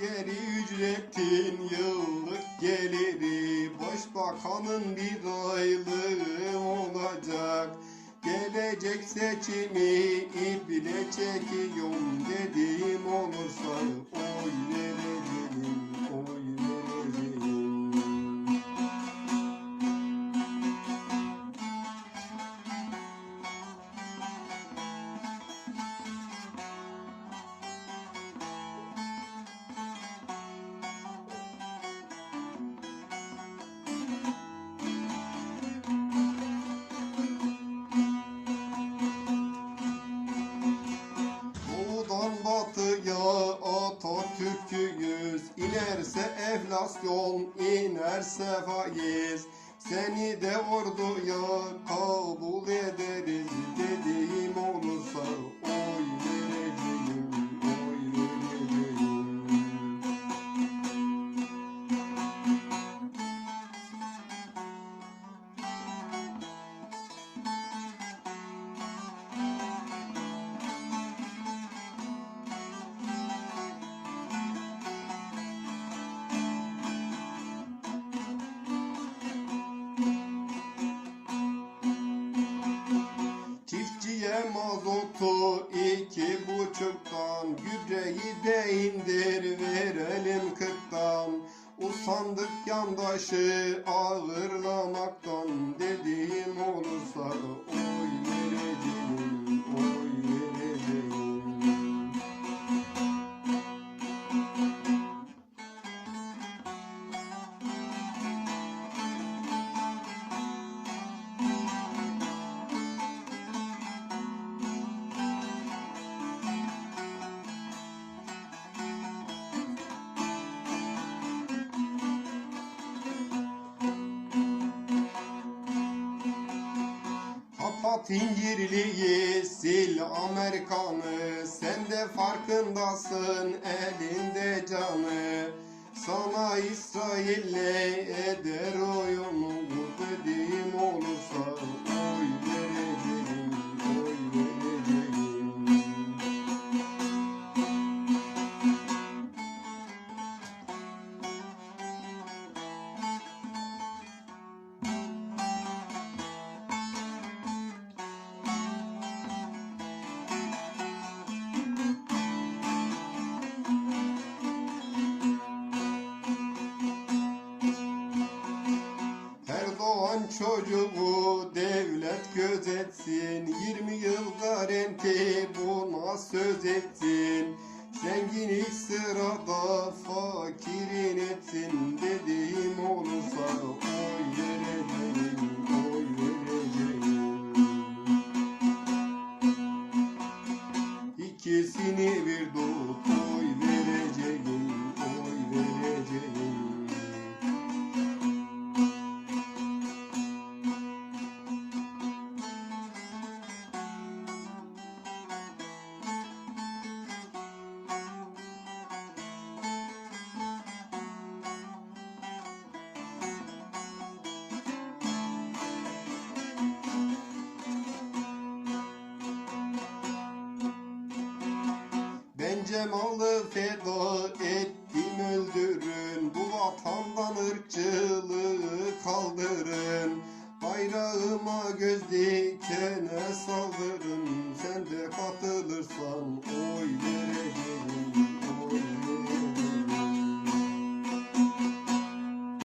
Askeri ücretin yıllık geliri. Başbakanın bir aylığı olacak. Gelecek seçimi iple çekiyorum Dediğim olursa oy Atatürk'üyüz İnerse enflasyon, inerse faiz. Seni de orduya kabul ederiz Mazotu iki buçuktan. Gübreyi de indir verelim kırktan. Usandık yandaşı ağırlamaktan. Dediğim olursa oy vereceğim, Kapat incirliği sil Amerikanı. Sen de farkındasın elinde canı. Sana İsrail'le eder oyunu. Dediğim olursa oy vereceğim çocuğu devlet gözetsin 20 yıl garanti buna söz etsin. Zengin ilk sırada fakirin etsin. Dediğim olursa oy vereceğim, oy vereceğim. İkisini bir tut Ben Cemal'ı feda ettim öldürün. Bu vatandan ırkçılığı kaldırın. Bayrağıma göz dikene saldırın. Sen de katılırsan oy vereceğim